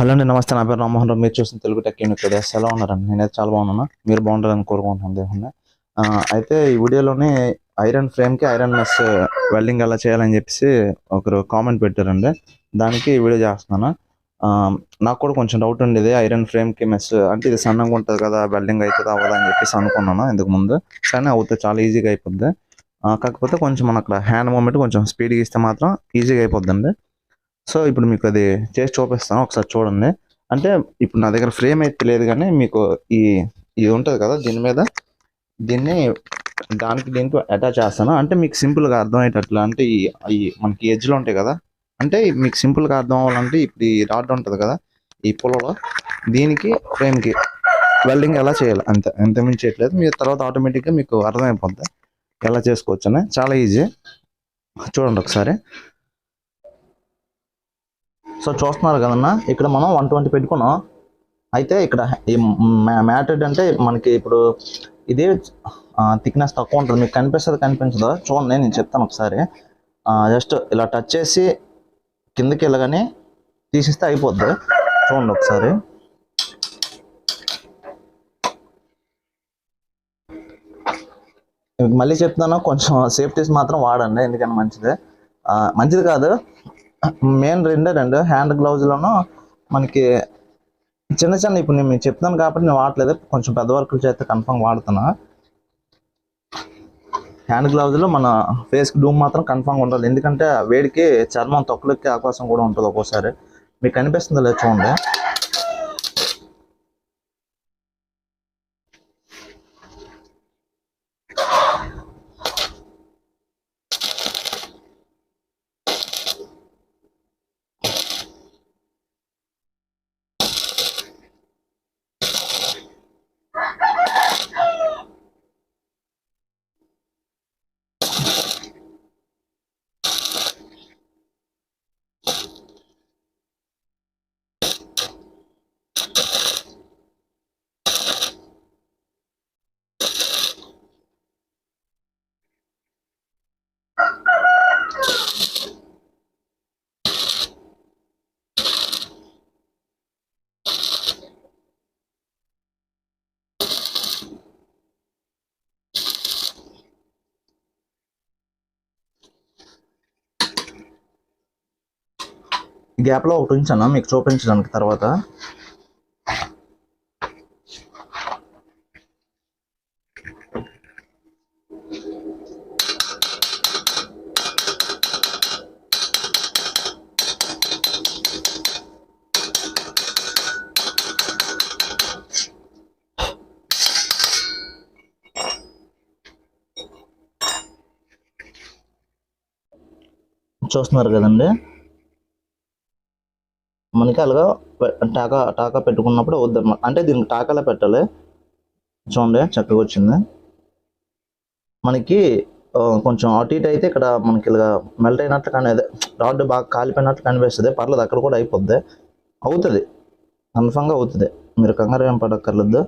Hello అండి నమస్తే. నా పేరు రామ్మోహన్ రావు. మీరు చూసిన తెలుగు టెక్ యూనిట్ ఎలా ఉన్నారండి? నేనైతే చాలా బాగున్నాను. మీరు బాగుంటారని కోరుకుంటున్నాను. దేవుణ్ణి. అయితే ఈ వీడియోలోనే ఐరన్ ఫ్రేమ్కి ఐరన్ మెస్ వెల్డింగ్ ఎలా చేయాలని చెప్పేసి ఒకరు కామెంట్ పెట్టారండి. దానికి వీడియో చేస్తున్నాను. నాకు కూడా కొంచెం డౌట్ ఉండేది. ఐరన్ ఫ్రేమ్కి మెస్ అంటే ఇది సన్నగా ఉంటుంది కదా వెల్డింగ్ అవుతుంది అని చెప్పేసి అనుకున్నాను ఇంతకు ముందు. కానీ అవుతుంది చాలా ఈజీగా అయిపోద్ది. కాకపోతే కొంచెం మన అక్కడ హ్యాండ్ మూమెంట్ కొంచెం స్పీడ్గా ఇస్తే మాత్రం ఈజీగా అయిపోద్దండి. సో ఇప్పుడు మీకు అది చేసి చూపిస్తాను ఒకసారి చూడండి. అంటే ఇప్పుడు నా దగ్గర ఫ్రేమ్ అయితే లేదు కానీ మీకు ఈ ఇది ఉంటుంది కదా దీని మీద దీన్ని దానికి దీనికి అటాచ్ చేస్తాను. అంటే మీకు సింపుల్గా అర్థమయ్యేటట్లు అంటే ఈ ఈ మనకి ఎడ్జ్లో ఉంటాయి కదా అంటే మీకు సింపుల్గా అర్థం అవ్వాలంటే ఇప్పుడు ఈ రాడ్ ఉంటుంది కదా ఈ పొలలో దీనికి ఫ్రేమ్కి వెల్డింగ్ ఎలా చేయాలి? అంతే ఎంత మించి చేయట్లేదు. మీరు తర్వాత ఆటోమేటిక్గా మీకు అర్థమైపోతుంది ఎలా చేసుకోవచ్చు అని చాలా ఈజీ చూడండి ఒకసారి. సో చూస్తున్నారు కదన్నా ఇక్కడ మనం వన్ ట్వంటీ పెట్టుకున్నాం. అయితే ఇక్కడ ఈ మ్యాటెడ్ అంటే మనకి ఇప్పుడు ఇదే థిక్నెస్ తక్కువ ఉంటుంది. మీకు కనిపిస్తుంది కనిపించదు? చూడండి నేను చెప్తాను ఒకసారి. జస్ట్ ఇలా టచ్ చేసి కిందకి వెళ్ళగానే తీసిస్తే అయిపోద్ది. చూడండి ఒకసారి. మళ్ళీ చెప్తున్నాను కొంచెం సేఫ్టీస్ మాత్రం వాడండి ఎందుకంటే మంచిది. మంచిది కాదు. మెయిన్ రెండే రెండు హ్యాండ్ గ్లౌజ్లోనూ మనకి చిన్న చిన్న ఇప్పుడు నేను మీకు చెప్తాను కాబట్టి నేను వాడలేదు కొంచెం పెద్ద వర్కులు చేస్తే కన్ఫర్మ్ వాడుతున్నా. హ్యాండ్ గ్లౌజ్లో మన ఫేస్కి డూమ్ మాత్రం కన్ఫర్మ్ ఉండాలి. ఎందుకంటే ఆ వేడికి చర్మం తొక్కలకి అవకాశం కూడా ఉంటుంది ఒక్కోసారి. మీకు కనిపిస్తుందో లేదు చూడండి. గ్యాప్లో ఒకటి ఉంచాను మీకు చూపించడానికి తర్వాత. చూస్తున్నారు కదండి? మనకి అలాగా టాకా టాకా పెట్టుకున్నప్పుడు వద్దన్నమాట అంటే దీనికి టాకాలో పెట్టాలి. చూడండి చక్కగా వచ్చింది. మనకి కొంచెం అటు ఇటు అయితే ఇక్కడ మనకి ఇలా మెల్ట్ అయినట్లు కానీ అదే రాడ్ బాగా కాలిపోయినట్లు కనిపిస్తుంది. పర్లేదు అక్కడ కూడా అయిపోద్ది. అవుతుంది. కన్ఫామ్గా అవుతుంది. మీరు కంగారు ఏం పడక్కర్లేదు.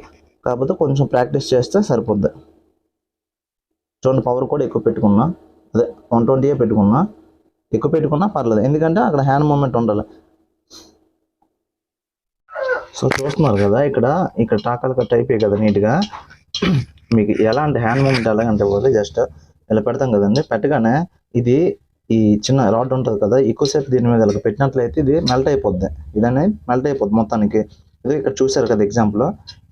కాకపోతే కొంచెం ప్రాక్టీస్ చేస్తే సరిపోద్ది. చూడండి పవర్ కూడా ఎక్కువ పెట్టుకున్నా. అదే వన్ ట్వంటీయే పెట్టుకున్నా. ఎక్కువ పెట్టుకున్నా పర్లేదు. ఎందుకంటే అక్కడ హ్యాండ్ మూమెంట్ ఉండాలి. సో చూస్తున్నారు కదా ఇక్కడ ఇక్కడ టాకాలు కట్ అయిపోయాయి కదా నీట్గా. మీకు ఎలాంటి హ్యాండ్ మూమెంట్ ఎలాగంటే పోతే జస్ట్ ఇలా పెడతాం కదండి. పెట్టగానే ఇది ఈ చిన్న రాడ్ ఉంటుంది కదా ఎక్కువసేపు దీని మీద ఇలా పెట్టినట్లయితే ఇది మెల్ట్ అయిపోద్ది. ఇదనే మెల్ట్ అయిపోద్ది మొత్తానికి. ఇది ఇక్కడ చూసారు కదా ఎగ్జాంపుల్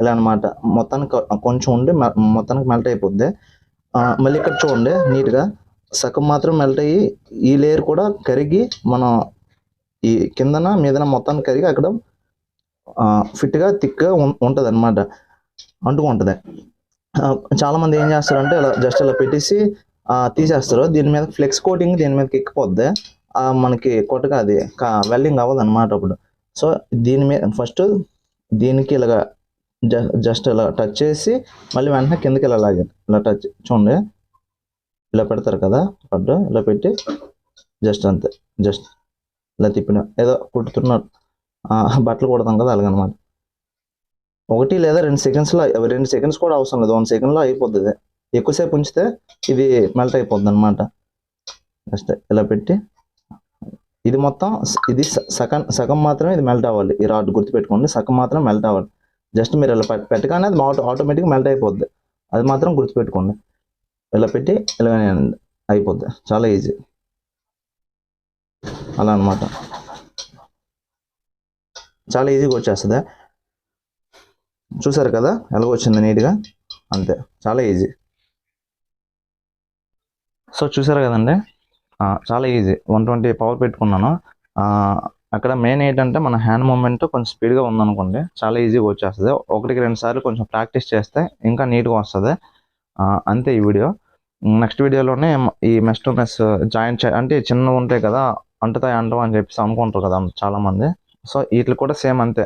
ఇలా అన్నమాట. మొత్తానికి కొంచెం ఉండి మె- మొత్తానికి మెల్ట్ అయిపోద్ది. మళ్ళీ ఇక్కడ చూడండి నీట్గా సగం మాత్రం మెల్ట్ అయ్యి ఈ లేయర్ కూడా కరిగి మనం ఈ కిందన మీదన మొత్తాన్ని కరిగి అక్కడ ఫిట్గా థిక్గా ఉంటుంది. అనమాట అంటుకుంటుంది చాలామంది ఏం చేస్తారంటే ఇలా జస్ట్ ఇలా పెట్టేసి తీసేస్తారు. దీని మీద ఫ్లెక్స్ కోటింగ్ దీని మీదకి ఎక్కిపోద్ది. మనకి కొట్టగా అది వెల్డింగ్ అవ్వదు అనమాట అప్పుడు. సో దీని మీద ఫస్ట్ దీనికి ఇలాగా జస్ట్ ఇలా టచ్ చేసి మళ్ళీ వెంటనే కిందకి ఇలా లాగాలి ఇలా టచ్ చూడండి. ఇలా పెడతారు కదా పడ్డు ఇలా పెట్టి జస్ట్ అంతే జస్ట్ ఇలా తిప్పిన ఏదో కుట్టుతున్నారు. బట్టలు కొడతాం కదా అలాగనమాట. ఒకటి లేదా రెండు సెకండ్స్లో రెండు సెకండ్స్ కూడా అవసరం లేదు. వన్ సెకండ్లో అయిపోతుంది. ఎక్కువసేపు ఉంచితే ఇది మెల్ట్ అయిపోద్ది అనమాట జస్ట్ ఇలా పెట్టి ఇది మొత్తం ఇది సగం సగం మాత్రమే ఇది మెల్ట్ అవ్వాలి. ఈ రాడ్ గుర్తుపెట్టుకోండి. సగం మాత్రం మెల్ట్ అవ్వాలి. జస్ట్ మీరు ఇలా పెట్టగానే అది ఆటో ఆటోమేటిక్ మెల్ట్ అయిపోద్ది. అది మాత్రం గుర్తుపెట్టుకోండి. ఇలా పెట్టి ఇలా అయిపోద్ది. చాలా ఈజీ అలా అనమాట చాలా ఈజీగా వచ్చేస్తుంది. చూసారు కదా? ఎలాగో వచ్చింది నీట్గా అంతే. చాలా ఈజీ సో చూసారు కదండి? చాలా ఈజీ వన్ ట్వంటీ పవర్ పెట్టుకున్నాను. అక్కడ మెయిన్ ఏంటంటే మన హ్యాండ్ మూమెంట్ కొంచెం స్పీడ్గా ఉందనుకోండి చాలా ఈజీగా వచ్చేస్తుంది. ఒకటికి రెండు సార్లు కొంచెం ప్రాక్టీస్ చేస్తే ఇంకా నీట్గా వస్తుంది. అంతే ఈ వీడియో నెక్స్ట్ వీడియోలోనే ఈ మెస్ టు మెస్ జాయింట్ అంటే చిన్నవి ఉంటాయి కదా అంటుతాయి అంటం అని చెప్పేసి అనుకుంటారు కదా చాలామంది సో వీటికి కూడా సేమ్ అంతే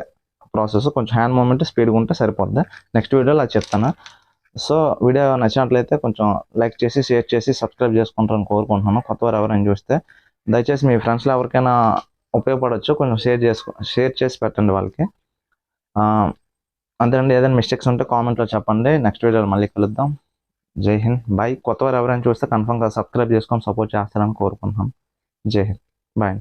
ప్రాసెస్. కొంచెం హ్యాండ్ మూమెంట్ స్పీడ్గా ఉంటే సరిపోద్ది. నెక్స్ట్ వీడియోలో అది చెప్తాను. సో వీడియో నచ్చినట్లయితే కొంచెం లైక్ చేసి షేర్ చేసి సబ్స్క్రైబ్ చేసుకుంటారని కోరుకుంటున్నాను. కొత్త వారు ఎవరైనా చూస్తే దయచేసి మీ ఫ్రెండ్స్లో ఎవరికైనా ఉపయోగపడవచ్చు కొంచెం షేర్ చేసుకో షేర్ చేసి పెట్టండి వాళ్ళకి. అంతేనండి. ఏదైనా మిస్టేక్స్ ఉంటే కామెంట్లో చెప్పండి. నెక్స్ట్ వీడియోలో మళ్ళీ కలుద్దాం. జై హింద్. బాయ్ కొత్త వారు ఎవరైనా చూస్తే కన్ఫర్మ్గా సబ్స్క్రైబ్ చేసుకొని సపోర్ట్ చేస్తారని కోరుకుంటున్నాను. జై హింద్. బాయ్